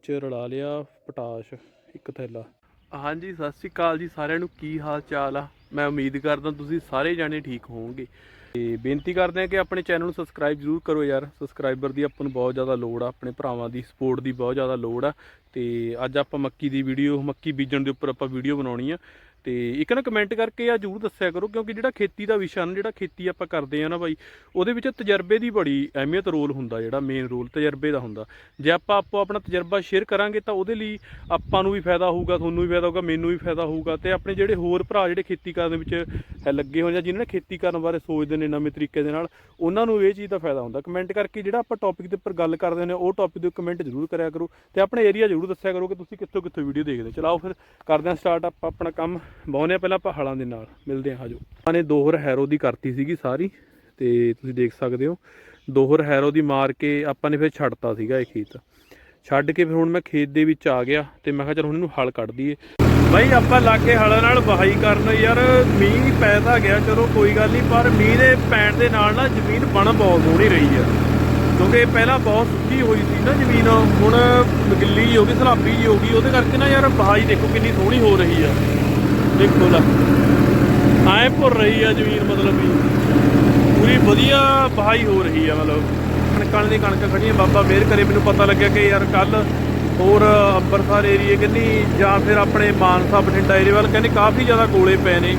ਵਿੱਚ ਰਲਾ ਲਿਆ ਪੋਟਾਸ਼, ਇੱਕ ਥੈਲਾ। ਹਾਂਜੀ, ਸਤਿ ਸ਼੍ਰੀ ਅਕਾਲ ਜੀ ਸਾਰਿਆਂ ਨੂੰ। ਕੀ ਹਾਲ ਚਾਲ ਆ? ਮੈਂ ਉਮੀਦ ਕਰਦਾ ਤੁਸੀਂ ਸਾਰੇ ਜਾਣੇ ਠੀਕ ਹੋਵੋਗੇ। ਤੇ ਬੇਨਤੀ ਕਰਦੇ ਆ ਕਿ ਆਪਣੇ ਚੈਨਲ ਨੂੰ ਸਬਸਕ੍ਰਾਈਬ ਜ਼ਰੂਰ ਕਰੋ ਯਾਰ। ਸਬਸਕ੍ਰਾਈਬਰ ਦੀ ਆਪਾਂ ਨੂੰ ਬਹੁਤ ਜ਼ਿਆਦਾ ਲੋੜ ਆ, ਆਪਣੇ ਭਰਾਵਾਂ ਦੀ ਸਪੋਰਟ ਦੀ ਬਹੁਤ ਜ਼ਿਆਦਾ ਲੋੜ ਆ। ਤੇ ਅੱਜ ਆਪਾਂ ਮੱਕੀ ਦੀ ਵੀਡੀਓ, ਮੱਕੀ ਬੀਜਣ ਦੇ ਉੱਪਰ ਆਪਾਂ ਵੀਡੀਓ ਬਣਾਉਣੀ ਆ। ਤੇ ਇੱਕ ਨਾ ਕਮੈਂਟ ਕਰਕੇ ਆ ਜਰੂਰ ਦੱਸਿਆ ਕਰੋ, ਕਿਉਂਕਿ ਜਿਹੜਾ ਖੇਤੀ ਦਾ ਵਿਸ਼ਾ ਨਾ, ਜਿਹੜਾ ਖੇਤੀ ਆਪਾਂ ਕਰਦੇ ਆ ਨਾ ਬਾਈ, ਉਹਦੇ ਵਿੱਚ ਤਜਰਬੇ ਦੀ ਬੜੀ ਅਹਿਮੀਅਤ ਰੋਲ ਹੁੰਦਾ ਜਿਹੜਾ ਮੇਨ ਰੋਲ ਤਜਰਬੇ ਦਾ ਹੁੰਦਾ ਜੇ ਆਪਾਂ ਆਪੋ ਆਪਣਾ ਤਜਰਬਾ ਸ਼ੇਅਰ ਕਰਾਂਗੇ ਤਾਂ ਉਹਦੇ ਲਈ ਆਪਾਂ ਨੂੰ ਵੀ ਫਾਇਦਾ ਹੋਊਗਾ, ਤੁਹਾਨੂੰ ਵੀ ਫਾਇਦਾ ਹੋਊਗਾ, ਮੈਨੂੰ ਵੀ ਫਾਇਦਾ ਹੋਊਗਾ ਤੇ ਆਪਣੇ ਜਿਹੜੇ ਹੋਰ ਭਰਾ ਜਿਹੜੇ ਖੇਤੀ ਕਰਨ ਦੇ ਵਿੱਚ ਹੈ, ਲੱਗੇ ਹੋਏ ਜਾਂ ਜਿਨ੍ਹਾਂ ਨੇ ਖੇਤੀ ਕਰਨ ਬਾਰੇ ਸੋਚਦੇ ਨੇ ਨਵੇਂ ਤਰੀਕੇ ਦੇ ਨਾਲ, ਉਹਨਾਂ ਨੂੰ ਇਹ ਚੀਜ਼ ਦਾ ਫਾਇਦਾ ਹੁੰਦਾ ਕਮੈਂਟ ਕਰਕੇ ਜਿਹੜਾ ਆਪਾਂ ਟੌਪਿਕ ਦੇ ਉੱਪਰ ਗੱਲ ਕਰਦੇ ਨੇ, ਉਹ ਟੌਪਿਕ ਦੇ ਕਮੈਂਟ ਜ਼ਰੂਰ ਕਰਿਆ ਕਰੋ ਤੇ ਆਪਣੇ ਏਰੀਆ ਜ਼ਰੂਰ ਦੱਸਿਆ ਕਰੋ ਕਿ ਤੁਸੀਂ ਕਿੱਥੋਂ ਕਿੱਥੋਂ ਵੀਡੀਓ ਦੇਖਦੇ ਹੋ। ਚਲਾਓ ਫਿਰ, ਕਰਦੇ ਹਾਂ ਸਟਾਰਟ ਆਪਾਂ ਆਪਣਾ ਕੰਮ ਬਾਉਨੇ ਪਹਿਲਾਂ ਆਪਾਂ ਹਲਾਂ ਦੇ ਨਾਲ, ਮਿਲਦੇ ਹਾਂ ਆਜੋ ਆਪਾਂ ਨੇ ਦੋਹਰ ਹੈਰੋ ਦੀ ਕਰਤੀ ਸੀਗੀ ਸਾਰੀ, ਤੇ ਤੁਸੀਂ ਦੇਖ ਸਕਦੇ ਹੋ। ਦੋਹਰ ਹੈਰੋ ਦੀ ਮਾਰ ਕੇ ਆਪਾਂ ਨੇ ਫਿਰ ਛੱਡਤਾ ਸੀਗਾ ਇਹ ਖੇਤ। ਛੱਡ ਕੇ ਫਿਰ ਹੁਣ ਮੈਂ ਖੇਤ ਦੇ ਵਿੱਚ ਆ ਗਿਆ, ਤੇ ਮੈਂ ਕਿਹਾ ਚਲ ਹੁਣ ਇਹਨੂੰ ਹਲ ਕੱਢ ਦਈਏ। ਬਾਈ, ਆਪਾਂ ਲਾਗੇ ਹਲਾਂ ਨਾਲ ਵਹਾਈ ਕਰਨ, ਯਾਰ ਮੀਂਹ ਪੈ ਤਾਂ ਗਿਆ, ਚਲੋ ਕੋਈ ਗੱਲ ਨਹੀਂ, ਪਰ ਮੀਂਹ ਦੇ ਪੈਣ ਦੇ ਨਾਲ ਨਾ ਜ਼ਮੀਨ ਬਣ ਬਹੁਤ ਸੋਹਣੀ ਰਹੀ ਆ। ਕਿਉਂਕਿ ਪਹਿਲਾਂ ਬਹੁਤ ਸੁੱਕੀ ਹੋਈ ਸੀ ਨਾ ਜ਼ਮੀਨ, ਹੁਣ ਗਿੱਲੀ ਹੋ ਗਈ, ਸਲਾਬੀ ਹੋ ਗਈ, ਉਹਦੇ ਕਰਕੇ ਨਾ ਯਾਰ ਵਹਾਈ ਦੇਖੋ ਕਿੰਨੀ ਸੋਹਣੀ ਹੋ ਰਹੀ ਆ। ਦੇਖੋ ਲੈ। ਐ ਭੁਰ ਰਹੀ ਆ ਜ਼ਮੀਨ ਮਤਲਬ ਵੀ। ਪੂਰੀ ਵਧੀਆ ਵਹਾਈ ਹੋ ਰਹੀ ਆ ਮਤਲਬ। ਕਣਕਾਂ ਦੀ ਕਣਕ ਖੜੀਆਂ ਬਾਬਾ ਮਿਹਰ ਕਰੇ। ਮੈਨੂੰ ਪਤਾ ਲੱਗਿਆ ਕਿ ਯਾਰ ਕੱਲ ਹੋਰ ਅੰਬਰਸਰ ਏਰੀਏ ਕਹਿੰਦੀ ਜਾਂ ਫਿਰ ਆਪਣੇ ਮਾਨਸਾ ਬਠਿੰਡਾ ਏਰੀਏ ਵੱਲ ਕਹਿੰਦੇ ਕਾਫੀ ਜ਼ਿਆਦਾ ਗੋਲੇ ਪਏ ਨੇ।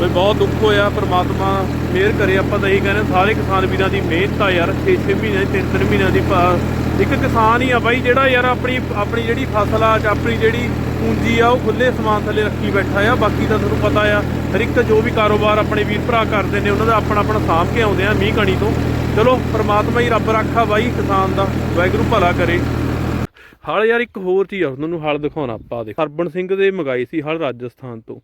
ਬਈ ਬਹੁਤ ਦੁੱਖ ਹੋਇਆ, ਪਰਮਾਤਮਾ ਮਿਹਰ ਕਰੇ। ਆਪਾਂ ਤਾਂ ਇਹੀ ਕਹਿੰਦੇ ਸਾਰੇ ਕਿਸਾਨ ਵੀਰਾਂ ਦੀ ਮਿਹਨਤ ਆ ਯਾਰ। 6-6 ਮਹੀਨੇ 3-3 ਮਹੀਨਿਆਂ ਦੀ ਭਾ- ਇੱਕ ਕਿਸਾਨ ਹੀ ਆ ਬਾਈ, ਜਿਹੜਾ ਯਾਰ ਆਪਣੀ ਆਪਣੀ ਜਿਹੜੀ ਫਸਲ ਆ, ਜਾਂ ਆਪਣੀ ਜਿਹੜੀ ਪੂੰਜੀ ਆ, ਉਹ ਖੁੱਲੇ ਸਮਾਨ ਥੱਲੇ ਰੱਖੀ ਬੈਠਾ ਆ। ਬਾਕੀ ਤਾਂ ਤੁਹਾਨੂੰ ਪਤਾ ਆ, ਹਰ ਇੱਕ ਜੋ ਵੀ ਕਾਰੋਬਾਰ ਆਪਣੇ ਵੀਰ ਭਰਾ ਕਰਦੇ ਨੇ, ਉਹਨਾਂ ਦਾ ਆਪਣਾ ਆਪਣਾ ਸਾਂਭ ਕੇ ਆਉਂਦੇ ਆ ਮੀਂਹ ਕਣੀ ਤੋਂ। ਚਲੋ, ਪਰਮਾਤਮਾ ਹੀ ਰੱਬ ਰੱਖਾ ਬਾਈ, ਕਿਸਾਨ ਦਾ, ਵਾਹਿਗੁਰੂ ਭਲਾ ਕਰੇ। ਹਲ ਯਾਰ, ਇੱਕ ਹੋਰ ਚੀਜ਼ ਆ, ਤੁਹਾਨੂੰ ਨੂੰ ਹਲ ਦਿਖਾਉਣਾ ਆਪਾਂ ਦੇ ਹਰਬਨ ਸਿੰਘ ਦੇ ਮੰਗਾਈ ਸੀ ਹਲ ਰਾਜਸਥਾਨ ਤੋਂ।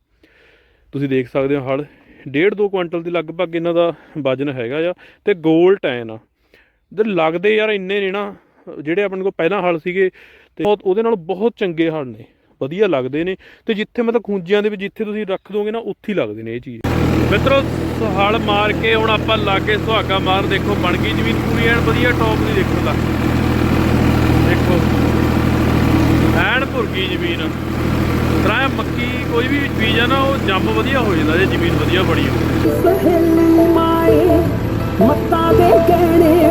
ਤੁਸੀਂ ਦੇਖ ਸਕਦੇ ਹੋ ਹਲ। ਡੇਢ ਦੋ ਕੁਇੰਟਲ ਦੇ ਲਗਭਗ ਇਹਨਾਂ ਦਾ ਵਜਨ ਹੈਗਾ ਆ, ਤੇ ਗੋਲ ਟੈਨ ਆ। ਤੇ ਲੱਗਦੇ ਯਾਰ ਇੰਨੇ ਨੇ ਨਾ ਜਿਹੜੇ ਆਪਣੇ ਕੋਲ ਪਹਿਲਾਂ ਹਲ ਸੀਗੇ ਤੇ ਉਹਦੇ ਨਾਲ ਬਹੁਤ ਚੰਗੇ ਹਲ ਨੇ। ਵਧੀਆ ਲੱਗਦੇ ਨੇ ਤੇ ਜਿੱਥੇ ਮਤਲਬ ਖੂੰਜਿਆਂ ਦੇ ਵਿੱਚ ਜਿੱਥੇ ਤੁਸੀਂ ਰੱਖ ਦੋਗੇ ਨਾ, ਉੱਥੇ ਹੀ ਲੱਗਦੇ ਨੇ ਇਹ ਚੀਜ਼। ਮਿੱਤਰੋ, ਹਲ ਮਾਰ ਕੇ ਹੁਣ ਆਪਾਂ ਲਾਗੇ ਸੁਹਾਗਾ ਮਾਰ ਦੇਖੋ, ਬਣ ਗਈ ਜ਼ਮੀਨ ਪੂਰੀ ਐਨ ਵਧੀਆ ਟੌਪ ਦੀ ਦੇਖੋ ਲਾ ਦੇਖੋ। ਐਨ ਭੁਰਗੀ ਜ਼ਮੀਨ। ਤਰਾ ਮੱਕੀ ਕੋਈ ਵੀ ਬੀਜ ਆ ਨਾ, ਉਹ ਜੰਮ ਵਧੀਆ ਹੋ ਜਾਂਦਾ, ਜੇ ਜ਼ਮੀਨ ਵਧੀਆ ਬਣੀ ਹੋਵੇ। ਸਹੇਲੀ ਮਾਏ, ਮੱਤਾਂ ਦੇ ਗਹਿਣੇ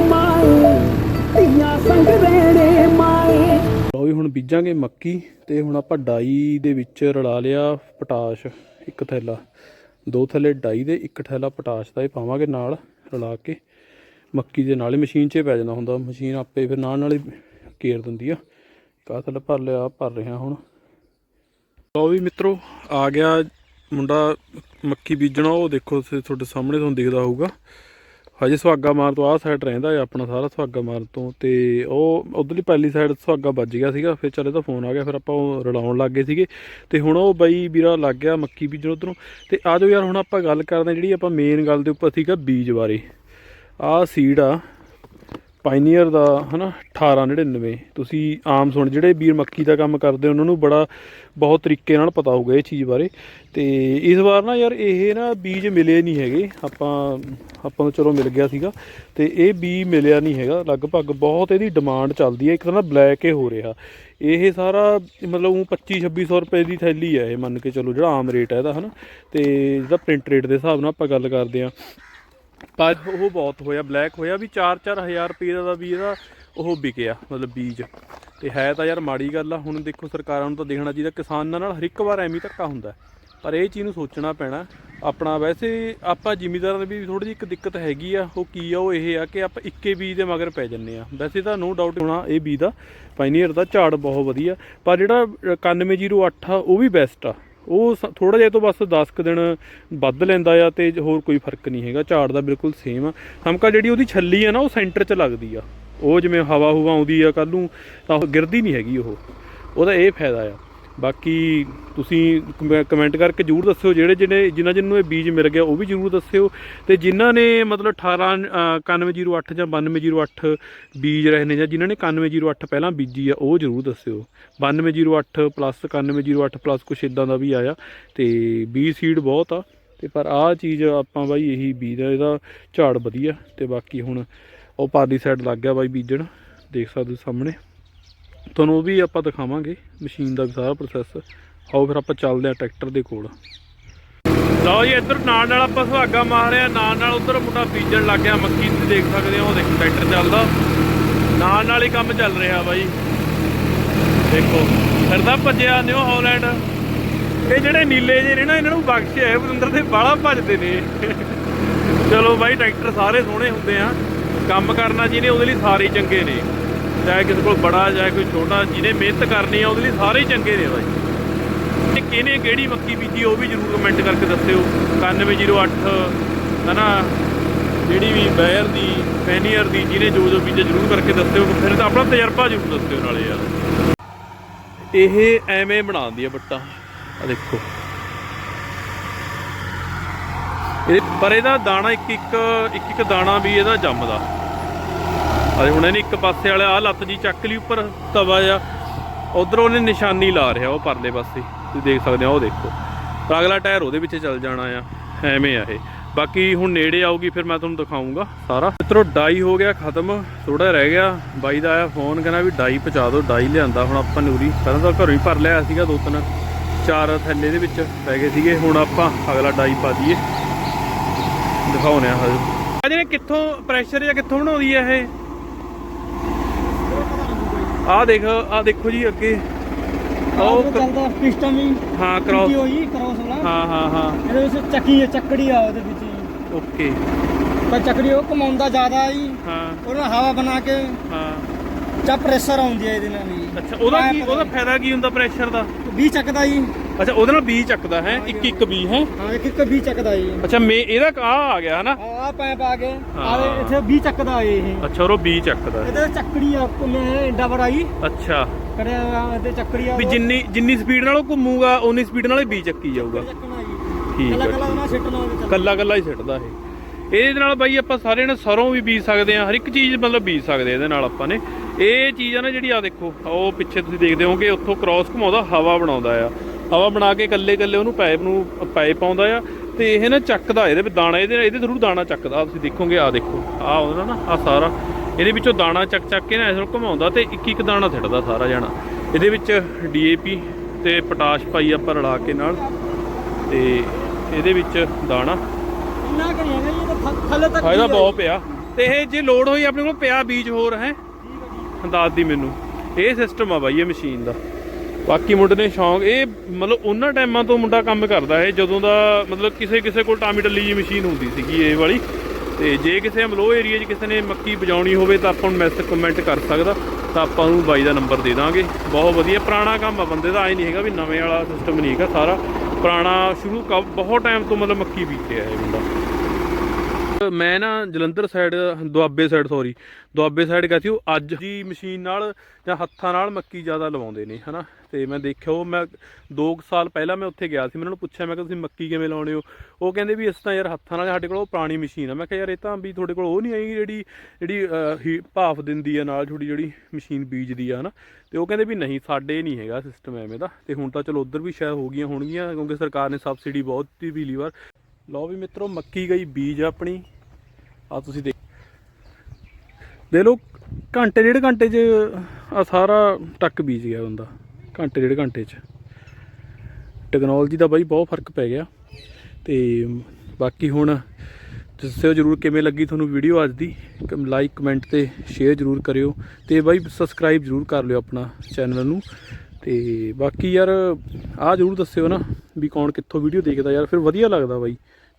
ਧੀਆਂ ਸੰਗ ਰਹਿਣੇ ਮਾਏ। ਲਓ ਵੀ ਹੁਣ ਬੀਜਾਂਗੇ ਮੱਕੀ ਤੇ ਹੁਣ ਆਪਾਂ ਡਾਈ ਦੇ ਵਿੱਚ ਰਲਾ ਲਿਆ ਪੋਟਾਸ਼, ਇੱਕ ਥੈਲਾ। ਦੋ ਥੈਲੇ ਡਾਈ ਦੇ, ਇੱਕ ਥੈਲਾ ਪੋਟਾਸ਼ ਦਾ ਇਹ ਪਾਵਾਂਗੇ ਨਾਲ ਰਲਾ ਕੇ। ਮੱਕੀ ਦੇ ਨਾਲ ਹੀ ਮਸ਼ੀਨ 'ਚ ਪੈ ਜਾਂਦਾ ਹੁੰਦਾ, ਮਸ਼ੀਨ ਆਪੇ ਫਿਰ ਨਾਲ ਨਾਲ ਹੀ ਕੇਰ ਦਿੰਦੀ ਆ। ਕਾਹ ਥੱਲੇ ਭਰ ਲਿਆ, ਭਰ ਰਿਹਾ ਹੁਣ। ਲਓ ਵੀ ਮਿੱਤਰੋ, ਆ ਗਿਆ ਮੁੰਡਾ ਮੱਕੀ ਬੀਜਣਾ, ਉਹ ਦੇਖੋ ਤੁਹਾਡੇ ਸਾਹਮਣੇ ਤੁਹਾਨੂੰ ਦਿਖਦਾ ਹੋਊਗਾ। ਹਜੇ ਸੁਹਾਗਾ ਮਾਰ ਤੋਂ ਆਹ ਸਾਈਡ ਰਹਿੰਦਾ ਹੈ ਆਪਣਾ ਸਾਰਾ ਸੁਹਾਗਾ ਮਾਰ ਤੋਂ ਤੇ ਉਹ ਉਧਰਲੀ ਪਹਿਲੀ ਸਾਈਡ ਸੁਹਾਗਾ ਵੱਜ ਗਿਆ ਸੀਗਾ, ਫਿਰ ਚੱਲੇ ਤਾਂ ਫੋਨ ਆ ਗਿਆ, ਫਿਰ ਆਪਾਂ ਉਹ ਰਲਾਉਣ ਲੱਗ ਗਏ ਸੀਗੇ। ਤੇ ਹੁਣ ਉਹ ਬਾਈ ਵੀਰਾ ਲੱਗ ਗਿਆ ਮੱਕੀ ਬੀਜਣ ਉਧਰੋਂ। ਤੇ ਆ ਯਾਰ ਹੁਣ ਆਪਾਂ ਗੱਲ ਕਰਦੇ ਹਾਂ ਜਿਹੜੀ ਆਪਾਂ ਮੇਨ ਗੱਲ ਦੇ ਉੱਪਰ ਸੀਗਾ ਬੀਜ ਬਾਰੇ। ਆਹ ਸੀਡ ਆ ਪਾਇਨੀਅਰ ਦਾ, ਹਨਾ 1899 ਤੁਸੀਂ ਆਮ ਸੁਣ, ਜਿਹੜੇ ਵੀਰ ਮੱਕੀ ਦਾ ਕੰਮ ਕਰਦੇ, ਉਹਨਾਂ ਨੂੰ ਬੜਾ, ਬਹੁਤ ਤਰੀਕੇ ਨਾਲ ਪਤਾ ਹੋਊਗਾ ਇਹ ਚੀਜ਼ ਬਾਰੇ। ਤੇ ਇਸ ਵਾਰ ਨਾ ਯਾਰ, ਇਹ ਨਾ ਬੀਜ ਮਿਲੇ ਨਹੀਂ ਹੈਗੇ। ਆਪਾਂ ਆਪਾਂ ਨੂੰ ਚਲੋ ਮਿਲ ਗਿਆ ਸੀਗਾ। ਤੇ ਇਹ ਬੀ ਮਿਲਿਆ ਨਹੀਂ ਹੈਗਾ। ਲਗਭਗ ਬਹੁਤ ਇਹਦੀ ਡਿਮਾਂਡ ਚੱਲਦੀ ਹੈ। ਇੱਕ ਤਾਂ ਨਾ ਬਲੈਕ ਹੀ ਹੋ ਰਿਹਾ। ਇਹ ਸਾਰਾ, ਮਤਲਬ ਉਹ 25 2600 ਰੁਪਏ ਦੀ ਥੈਲੀ ਹੈ ਇਹ ਮੰਨ ਕੇ ਚਲੋ, ਜਿਹੜਾ ਆਮ ਰੇਟ ਹੈ ਇਹਦਾ, ਹਨਾ। ਤੇ ਜਿਹਦਾ ਪ੍ਰਿੰਟ ਰੇਟ ਦੇ ਹਿਸਾਬ ਨਾਲ ਆਪਾਂ ਗੱਲ ਕਰਦੇ ਆ ਪਰ ਉਹ ਬਹੁਤ ਹੋਇਆ ਬਲੈਕ ਹੋਇਆ ਵੀ 4-4000 ਰੁਪਏ ਦਾ ਵੀ ਇਹਦਾ ਉਹ ਵਿਕਿਆ, ਮਤਲਬ ਬੀਜ। ਤੇ ਹੈ ਤਾਂ ਯਾਰ ਮਾੜੀ ਗੱਲ ਆ, ਹੁਣ ਦੇਖੋ ਸਰਕਾਰਾਂ ਨੂੰ ਤਾਂ ਦੇਖਣਾ ਚਾਹੀਦਾ, ਕਿਸਾਨਾਂ ਨਾਲ ਹਰ ਇੱਕ ਵਾਰ ਐਵੇਂ ਧੱਕਾ ਹੁੰਦਾ। ਪਰ ਇਹ ਚੀਜ਼ ਨੂੰ ਸੋਚਣਾ ਪੈਣਾ, ਆਪਣਾ ਵੈਸੇ ਆਪਾਂ ਜ਼ਿਮੀਦਾਰਾਂ ਦੇ ਵੀ ਥੋੜੀ ਜਿਹੀ ਇੱਕ ਦਿੱਕਤ ਹੈਗੀ ਆ, ਉਹ ਕੀ ਆ, ਉਹ ਇਹ ਆ ਕਿ ਆਪਾਂ ਇੱਕੇ ਬੀਜ ਦੇ ਮਗਰ ਪੈ ਜੰਨੇ ਆ। ਵੈਸੇ ਤਾਂ ਨੋ ਡਾਊਟ ਹੋਣਾ ਇਹ ਬੀਜ ਦਾ ਪਾਇਨੀਅਰ ਦਾ ਝਾੜ ਬਹੁਤ ਵਧੀਆ, ਪਰ ਜਿਹੜਾ 9108 ਆ, ਉਹ ਵੀ ਬੈਸਟ ਆ। ਉਹ ਥੋੜਾ ਜਿਹਾ ਤੋਂ ਬਸ 10 ਕੁ ਦਿਨ ਵੱਧ ਲੈਂਦਾ ਆ ਤੇ ਹੋਰ ਕੋਈ ਫ਼ਰਕ ਨਹੀਂ ਹੈਗਾ, ਝਾੜ ਦਾ ਬਿਲਕੁਲ ਸੇਮ ਆ। ਹਮਕਾ ਜਿਹੜੀ ਉਹਦੀ ਛੱਲੀ ਆ ਨਾ, ਉਹ ਸੈਂਟਰ 'ਚ ਲੱਗਦੀ ਆ। ਉਹ ਜਿਵੇਂ ਹਵਾ ਹੁਵਾ ਆਉਂਦੀ ਆ ਕੱਲ ਨੂੰ, ਤਾਂ ਉਹ ਗਿਰਦੀ ਨਹੀਂ ਹੈਗੀ ਉਹ। ਉਹਦਾ ਇਹ ਫਾਇਦਾ ਆ। ਬਾਕੀ ਤੁਸੀਂ ਕਮੈ- ਕਮੈਂਟ ਕਰਕੇ ਜਰੂਰ ਦੱਸਿਓ ਜਿਹੜੇ ਜਿਹੜੇ ਜਿਨ੍ਹਾਂ ਜਿਨ੍ਹਾਂ ਨੂੰ ਇਹ ਬੀਜ ਮਿਲ ਗਿਆ ਉਹ ਵੀ ਜਰੂਰ ਦੱਸਿਓ। ਤੇ ਜਿਨ੍ਹਾਂ ਨੇ ਮਤਲਬ 18 ਅ, 9108 ਜਾਂ 9208 ਬੀਜ ਰਹੇ ਨੇ ਜਾਂ ਜਿਨ੍ਹਾਂ ਨੇ 9108 ਪਹਿਲਾਂ ਬੀਜੀ ਆ ਉਹ ਜਰੂਰ ਦੱਸਿਓ। 9208 ਪਲੱਸ 9108 ਪਲੱਸ ਕੁਛ ਇਦਾਂ ਦਾ ਵੀ ਆਇਆ ਤੇ ਬੀ ਸੀਡ ਬਹੁਤ ਆ। ਤੇ ਪਰ ਆਹ ਚੀਜ਼ ਆਪਾਂ ਬਾਈ ਇਹੀ ਬੀਜ ਆ ਇਹਦਾ ਝਾੜ ਵਧੀਆ। ਤੇ ਬਾਕੀ ਹੁਣ ਉਹ ਪਾਰਲੀ ਸਾਈਡ ਲੱਗ ਗਿਆ ਬਾਈ ਬੀਜਣ। ਦੇਖ ਸਕਦੇ ਹੋ ਸਾਹਮਣੇ। ਤੁਹਾਨੂੰ ਉਹ ਵੀ ਆਪਾਂ ਦਿਖਾਵਾਂਗੇ ਮਸ਼ੀਨ ਦਾ ਸਾਰਾ ਪ੍ਰੋਸੈਸ ਆਓ ਫਿਰ ਆਪਾਂ ਚੱਲਦੇ ਆ ਟਰੈਕਟਰ ਦੇ ਕੋਲ। ਲਓ ਜੀ, ਇੱਧਰ ਨਾਲ ਨਾਲ ਆਪਾਂ ਸੁਹਾਗਾ ਮਾਰਿਆ ਨਾਲ ਨਾਲ ਉਧਰ ਮੁੰਡਾ ਬੀਜਣ ਲੱਗ ਗਿਆ, ਮੱਕੀ ਤੁਸੀਂ ਦੇਖ ਸਕਦੇ ਹੋ, ਉਹ ਦੇਖੋ ਟਰੈਕਟਰ ਚੱਲਦਾ। ਨਾਲ ਨਾਲ ਹੀ ਕੰਮ ਚੱਲ ਰਿਹਾ ਬਾਈ। ਦੇਖੋ, ਫਿਰਦਾ ਭੱਜਿਆ ਨਿਊ ਹਾਲੈਂਡ। ਇਹ ਜਿਹੜੇ ਨੀਲੇ ਜੇ ਨੇ ਨਾ, ਇਹਨਾਂ ਨੂੰ ਬਖਸ਼ਿਆ ਹੈ ਬਰਿੰਦਰ ਦੇ ਬਾਲਾ ਭੱਜਦੇ ਨੇ। ਚਲੋ ਬਾਈ, ਟਰੈਕਟਰ ਸਾਰੇ ਸੋਹਣੇ ਹੁੰਦੇ ਆ। ਕੰਮ ਕਰਨਾ ਜਿਹਨੇ, ਉਹਦੇ ਲਈ ਸਾਰੇ ਚੰਗੇ ਨੇ। ਚਾਹੇ ਕਿਸੇ ਕੋਲ ਬੜਾ ਚਾਹੇ ਕੋਈ ਛੋਟਾ, ਜਿਹਨੇ ਮਿਹਨਤ ਕਰਨੀ ਆ, ਉਹਦੇ ਲਈ ਸਾਰੇ ਹੀ ਚੰਗੇ ਨੇ ਬਾਈ। ਤੇ ਕਿਹਨੇ ਕਿਹੜੀ ਮੱਕੀ ਬੀਜੀ, ਉਹ ਵੀ ਜਰੂਰ ਕਮੈਂਟ ਕਰਕੇ ਦੱਸਿਓ। 9108 ਹਨਾ ਜਿਹੜੀ ਵੀ ਬੈਰ ਦੀ ਫੈਨੀਅਰ ਦੀ, ਜਿਹਨੇ ਜੋ ਜੋ ਬੀਜੇ ਜਰੂਰ ਕਰਕੇ ਦੱਸਿਓ। ਫਿਰ ਤਾਂ ਆਪਣਾ ਤਜਰਬਾ ਜਰੂਰ ਦੱਸਿਓ ਨਾਲੇ ਯਾਰ। ਇਹ ਐਵੇਂ ਬਣਾਉਂਦੀ ਆ ਬੱਟਾ। ਆ ਦੇਖੋ। ਇਹ ਪਰ ਇਹਦਾ ਦਾਣਾ ਇੱਕ ਇੱਕ ਇੱਕ ਇੱਕ ਦਾਣਾ ਵੀ ਇਹਦਾ ਜੰਮਦਾ। ਅਰੇ ਹੁਣ ਇਹਨੇ ਇੱਕ ਪਾਸੇ ਵਾਲਾ ਆ ਲੱਤ ਜੀ ਚੱਕ ਲਈ ਉੱਪਰ ਤਵਾ ਆ ਉਧਰ ਉਹਨੇ ਨਿਸ਼ਾਨੀ ਲਾ ਰਿਹਾ ਉਹ ਪਰਲੇ ਪਾਸੇ। ਤੁਸੀਂ ਦੇਖ ਸਕਦੇ ਹੋ ਉਹ ਦੇਖੋ। ਤਾਂ ਅਗਲਾ ਟਾਇਰ ਉਹਦੇ ਵਿੱਚ ਚੱਲ ਜਾਣਾ ਆ। ਐਵੇਂ ਆ ਇਹ। ਬਾਕੀ ਹੁਣ ਨੇੜੇ ਆਊਗੀ, ਫਿਰ ਮੈਂ ਤੁਹਾਨੂੰ ਦਿਖਾਉਂਗਾ ਸਾਰਾ। ਮਿੱਤਰੋ, ਡਾਈ ਹੋ ਗਿਆ ਖਤਮ। ਥੋੜਾ ਰਹਿ ਗਿਆ। ਬਾਈ ਦਾ ਆਇਆ ਫੋਨ, ਕਹਿੰਦਾ ਵੀ ਡਾਈ ਪਹੁੰਚਾ ਦਿਓ, ਡਾਈ ਲਿਆਂਦਾ ਹੁਣ ਆਪਾਂ ਨੂਰੀ। ਪਹਿਲਾਂ ਤਾਂ ਘਰੋਂ ਹੀ ਭਰ ਲਿਆ ਸੀਗਾ ਦੋ ਤਿੰਨ, ਚਾਰ ਥੱਲੇ ਦੇ ਵਿੱਚ ਪੈ ਗਏ ਸੀਗੇ। ਹੁਣ ਆਪਾਂ ਅਗਲਾ ਡਾਈ ਪਾ ਦਈਏ। ਦਿਖਾਉਨੇ ਆ ਹਜੇ। ਆ ਕਿੱਥੋਂ ਪ੍ਰੈਸ਼ਰ ਜਾਂ ਕਿੱਥੋਂ ਬਣਾਉਂਦੀ ਆ ਇਹ? ਆਹ ਦੇਖ ਆਹ ਦੇਖੋ ਜੀ ਅੱਗੇ। ਉਹ ਚੱਲਦਾ ਪਿਸਟਨ ਵੀ। ਹਾਂ ਕੀ ਕ੍ਰਾਸ ਹੋਈ ਕਰੋਸ ਵਾਲਾ। ਹਾਂ ਹਾਂ ਹਾਂ। ਇਹਦੇ ਵਿੱਚ ਚੱਕੀ ਹੈ ਚੱਕੜੀ ਆ ਉਹਦੇ ਵਿੱਚ। ਜੀ। ਓਕੇ। ਤਾਂ ਚੱਕੜੀ ਉਹ ਕਮਾਉਂਦਾ ਜ਼ਿਆਦਾ ਜੀ। ਹਾਂ। ਉਹਨੂੰ ਹਵਾ ਬਣਾ ਕੇ ਹਾਂ। ਚਾ ਪ੍ਰੈਸ਼ਰ ਆਉਂਦੀ ਹੈ ਇਹਦੇ ਨਾਲ ਵੀ। ਅੱਛਾ ਉਹਦਾ ਕੀ ਉਹਦਾ ਫਾਇਦਾ ਕੀ ਹੁੰਦਾ ਪ੍ਰੈਸ਼ਰ ਦਾ? ਵੀ ਚੱਕਦਾ ਜੀ। ਅੱਛਾ ਉਹਦੇ ਨਾਲ ਬੀ ਚੱਕਦਾ ਹੈ ਇੱਕ ਇੱਕ ਬੀ ਹੈ। ਹਾਂ ਇੱਕ ਇੱਕ ਵੀ ਚੱਕਦਾ ਜੀ। ਅੱਛਾ ਮੇ ਇਹਦਾ ਆ ਆ ਗਿਆ ਹਨਾ? ਆ ਪੈਪ ਆ ਗਏ। ਹਾਂ। ਆ ਇੱਥੇ ਵੀ ਚੱਕਦਾ ਇਹ। ਅੱਛਾ ਉਹ ਬੀ ਚੱਕਦਾ ਹੈ। ਇਹਦੇ ਚੱਕੜੀ ਆ ਕੁੱਲੇ ਏਡਾ ਬੜਾ ਜੀ। ਅੱਛਾ। ਕਰਿਆ ਹੋਇਆ ਇਹਦੇ ਚੱਕੜੀ ਆ। ਵੀ ਜਿੰਨੀ ਜਿੰਨੀ ਸਪੀਡ ਨਾਲ ਉਹ ਘੁੰਮੂਗਾ ਉਨੀ ਸਪੀਡ ਨਾਲ ਹੀ ਬੀ ਚੱਕੀ ਜਾਊਗਾ। ਚੱਕਣਾ ਜੀ। ਠੀਕ ਕੱਲਾ ਹੈ ਕੱਲਾ ਉਹਨਾਂ ਸਿੱਟਣਾ ਉਹਦੇ ਚੱਲ ਕੱਲਾ ਕੱਲਾ ਹੀ ਸਿੱਟਦਾ ਇਹ। ਇਹਦੇ ਨਾਲ ਬਾਈ ਆਪਾਂ ਸਾਰੇ ਨੇ ਸਰੋਂ ਵੀ ਬੀਜ ਸਕਦੇ ਆ ਹਰ ਇੱਕ ਚੀਜ਼ ਮਤਲਬ ਬੀਜ ਸਕਦੇ ਆ ਇਹਦੇ ਨਾਲ ਆਪਾਂ ਨੇ। ਇਹ ਚੀਜ਼ ਆ ਨਾ ਜਿਹੜੀ ਆ ਦੇਖੋ ਉਹ ਪਿੱਛੇ ਤੁਸੀਂ ਦੇਖਦੇ ਹੋਗੇ ਉੱਥੋਂ ਕ੍ਰਾਸ ਘੁਮਾਉਂਦਾ ਹਵਾ ਬਣਾਉਂਦਾ ਆ। ਹਵਾ ਬਣਾ ਕੇ ਕੱਲੇ ਕੱਲੇ ਉਹਨੂੰ ਪਾਈਪ ਨੂੰ ਪਾਈਪ ਪਾਉਂਦਾ ਆ ਤੇ ਇਹ ਨਾ ਚੱਕਦਾ ਇਹਦੇ ਵਿੱਚ ਦਾਣਾ ਇਹਦੇ ਇਹਦੇ ਥਰੂ ਦਾਣਾ ਚੱਕਦਾ ਤੁਸੀਂ ਦੇਖੋਗੇ ਆ ਦੇਖੋ ਆ ਉਹਦਾ ਨਾ ਆ ਸਾਰਾ ਇਹਦੇ ਵਿੱਚੋਂ ਦਾਣਾ ਚੱਕ ਚੱਕ ਕੇ ਨਾ ਇਸ ਨੂੰ ਘੁਮਾਉਂਦਾ ਤੇ ਇੱਕ ਇੱਕ ਦਾਣਾ ਸਿੱਟਦਾ ਸਾਰਾ ਜਾਣਾ। ਇਹਦੇ ਵਿੱਚ ਡੀਏਪੀ ਤੇ ਪੋਟਾਸ਼ ਪਾਈ ਆਪਾਂ ਰਲਾ ਕੇ ਨਾਲ ਤੇ ਇਹਦੇ ਵਿੱਚ ਦਾਣਾ। ਇੰਨਾ ਕਰੀ ਹੈਗਾ ਜੀ ਥੱਲੇ ਤੱਕ ਫਾਇਦਾ ਬਹੁਤ ਪਿਆ ਤੇ ਇਹ ਜੇ ਲੋਡ ਹੋਈ ਆਪਣੇ ਕੋਲ ਪਿਆ ਬੀਜ ਹੋਰ ਹੈ। ਦੱਸ ਦੀ ਮੈਨੂੰ। ਇਹ ਸਿਸਟਮ ਆ ਬਾਈ ਇਹ ਮਸ਼ੀਨ ਦਾ। ਬਾਕੀ ਮੁੰਡੇ ਨੇ ਸ਼ੌਂਕ, ਇਹ ਮਤਲਬ ਉਹਨਾਂ ਟਾਈਮਾਂ ਤੋਂ ਮੁੰਡਾ ਕੰਮ ਕਰਦਾ ਹੈ ਜਦੋਂ ਦਾ ਮਤਲਬ ਕਿਸੇ ਕਿਸੇ ਕੋਲ ਟਾਮੀ ਟੱਲੀ ਜੀ ਮਸ਼ੀਨ ਹੁੰਦੀ ਸੀਗੀ ਇਹ ਵਾਲੀ। ਤੇ ਜੇ ਕਿਸੇ ਅਮਲੋ ਏਰੀਆ 'ਚ ਕਿਸੇ ਨੇ ਮੱਕੀ ਵਜਾਉਣੀ ਹੋਵੇ ਤਾਂ ਆਪਾਂ ਨੂੰ ਮੈਸੇਜ ਕਮੈਂਟ ਕਰ ਸਕਦਾ। ਤਾਂ ਆਪਾਂ ਨੂੰ ਬਾਈ ਦਾ ਨੰਬਰ ਦੇ ਦਾਂਗੇ। ਬਹੁਤ ਵਧੀਆ, ਪੁਰਾਣਾ ਕੰਮ ਆ ਬੰਦੇ ਦਾ ਐ ਨਹੀਂ ਹੈਗਾ ਵੀ ਨਵੇਂ ਵਾਲਾ ਸਿਸਟਮ ਨਹੀਂ ਹੈਗਾ ਸਾਰਾ। ਪੁਰਾਣਾ ਸ਼ੁਰੂ ਕ- ਬਹੁਤ ਟਾਈਮ ਤੋਂ ਮਤਲਬ ਮੱਕੀ ਬੀਜਿਆ ਹੈ ਬੰਦਾ ਮੈਂ ਨਾ ਜਲੰਧਰ ਸਾਈਡ ਦੁਆਬੇ ਸਾਈਡ ਸੌਰੀ ਦੁਆਬੇ ਸਾਈਡ ਗਿਆ ਸੀ, ਉਹ ਅੱਜ ਦੀ ਮਸ਼ੀਨ ਨਾਲ ਜਾਂ ਹੱਥਾਂ ਨਾਲ ਮੱਕੀ ਜ਼ਿਆਦਾ ਲਵਾਉਂਦੇ ਨੇ, ਹਨਾ? ਤੇ ਮੈਂ ਦੇਖਿਆ, ਉਹ ਮੈਂ 2 ਸਾਲ ਪਹਿਲਾਂ ਮੈਂ ਉੱਥੇ ਗਿਆ ਸੀ ਮੈਂ ਉਹਨਾਂ ਨੂੰ ਪੁੱਛਿਆ, ਮੈਂ ਕਿ ਤੁਸੀਂ ਮੱਕੀ ਕਿਵੇਂ ਲਾਉਣੇ ਹੋ? ਉਹ ਕਹਿੰਦੇ ਵੀ ਇਸ ਤਾਂ ਯਾਰ, ਹੱਥਾਂ ਨਾਲ, ਸਾਡੇ ਕੋਲ ਉਹ ਪੁਰਾਣੀ ਮਸ਼ੀਨ ਆ। ਮੈਂ ਕਿਹਾ, ਯਾਰ, ਇਹ ਤਾਂ ਵੀ ਤੁਹਾਡੇ ਕੋਲ ਉਹ ਨਹੀਂ ਆਈ ਜਿਹੜੀ ਜਿਹੜੀ ਹੀ- ਭਾਫ ਦਿੰਦੀ ਆ ਨਾਲ ਤੁਹਾਡੀ ਜਿਹੜੀ ਮਸ਼ੀਨ ਬੀਜਦੀ ਆ, ਹਨਾ? ਤੇ ਉਹ ਕਹਿੰਦੇ ਵੀ ਨਹੀਂ, ਸਾਡੇ ਨਹੀਂ ਹੈਗਾ ਸਿਸਟਮ ਐਵੇਂ ਦਾ। ਤੇ ਹੁਣ ਤਾਂ ਚਲੋ ਉਧਰ ਵੀ ਸ਼ਾਇਦ ਹੋ ਗਈਆਂ ਹੋਣਗੀਆਂ, ਕਿਉਂਕਿ ਸਰਕਾਰ ਨੇ ਸਬਸਿਡੀ ਬਹੁਤ ਦਿੱਤੀ ਪਿਛਲੀ ਵਾਰ। ਲਓ ਵੀ ਮਿੱਤਰੋ, ਮੱਕੀ ਗਈ ਬੀਜ ਆਪਣੀ। ਆ ਤੁਸੀਂ ਦੇਖ ਦੇ ਲੋ ਘੰਟੇ, ਡੇਢ ਘੰਟੇ 'ਚ ਆ ਸਾਰਾ ਟੱਕ ਬੀਜ ਗਿਆ ਬੰਦਾ। ਘੰਟੇ, ਡੇਢ ਘੰਟੇ 'ਚ। ਟੈਕਨੋਲੋਜੀ ਦਾ ਬਾਈ ਬਹੁਤ ਫ਼ਰਕ ਪੈ ਗਿਆ। ਤੇ ਬਾਕੀ ਹੁਣ ਦੱਸਿਓ ਜਰੂਰ ਕਿਵੇਂ ਲੱਗੀ ਤੁਹਾਨੂੰ ਵੀਡੀਓ ਅੱਜ ਦੀ। ਲਾਈਕ ਕਮੈਂਟ ਤੇ ਸ਼ੇਅਰ ਜਰੂਰ ਕਰਿਓ। ਤੇ ਬਾਈ ਸਬਸਕ੍ਰਾਈਬ ਜਰੂਰ ਕਰ ਲਿਓ ਆਪਣਾ ਚੈਨਲ ਨੂੰ। ਤੇ ਬਾਕੀ ਯਾਰ ਆ ਜਰੂਰ ਦੱਸਿਓ ਨਾ ਵੀ ਕੌਣ ਕਿੱਥੋਂ ਵੀਡੀਓ ਦੇਖਦਾ ਯਾਰ। ਫਿਰ ਵਧੀਆ ਲੱਗਦਾ ਬਾਈ।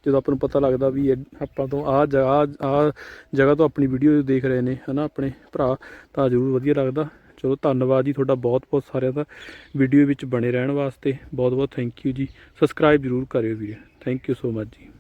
ਜਦੋਂ ਆਪਾਂ ਨੂੰ ਪਤਾ ਲੱਗਦਾ ਵੀ ਇਹ- ਆਪਾਂ ਤੋਂ ਆ ਜਗ੍ਹਾ ਆ ਜਗ੍ਹਾ ਤੋਂ ਆਪਣੀ ਵੀਡੀਓ ਦੇਖ ਰਹੇ ਨੇ, ਹਨਾ ਆਪਣੇ ਭਰਾ, ਤਾਂ ਜ਼ਰੂਰ ਵਧੀਆ ਲੱਗਦਾ। ਚਲੋ ਧੰਨਵਾਦ ਜੀ ਤੁਹਾਡਾ ਬਹੁਤ ਬਹੁਤ ਸਾਰਿਆਂ ਦਾ ਵੀਡੀਓ ਵਿੱਚ ਬਣੇ ਰਹਿਣ ਵਾਸਤੇ। ਬਹੁਤ ਬਹੁਤ ਥੈਂਕ ਯੂ ਜੀ। ਸਬਸਕ੍ਰਾਈਬ ਜ਼ਰੂਰ ਕਰਿਓ ਵੀਰੇ। ਥੈਂਕ ਯੂ ਸੋ ਮਚ ਜੀ।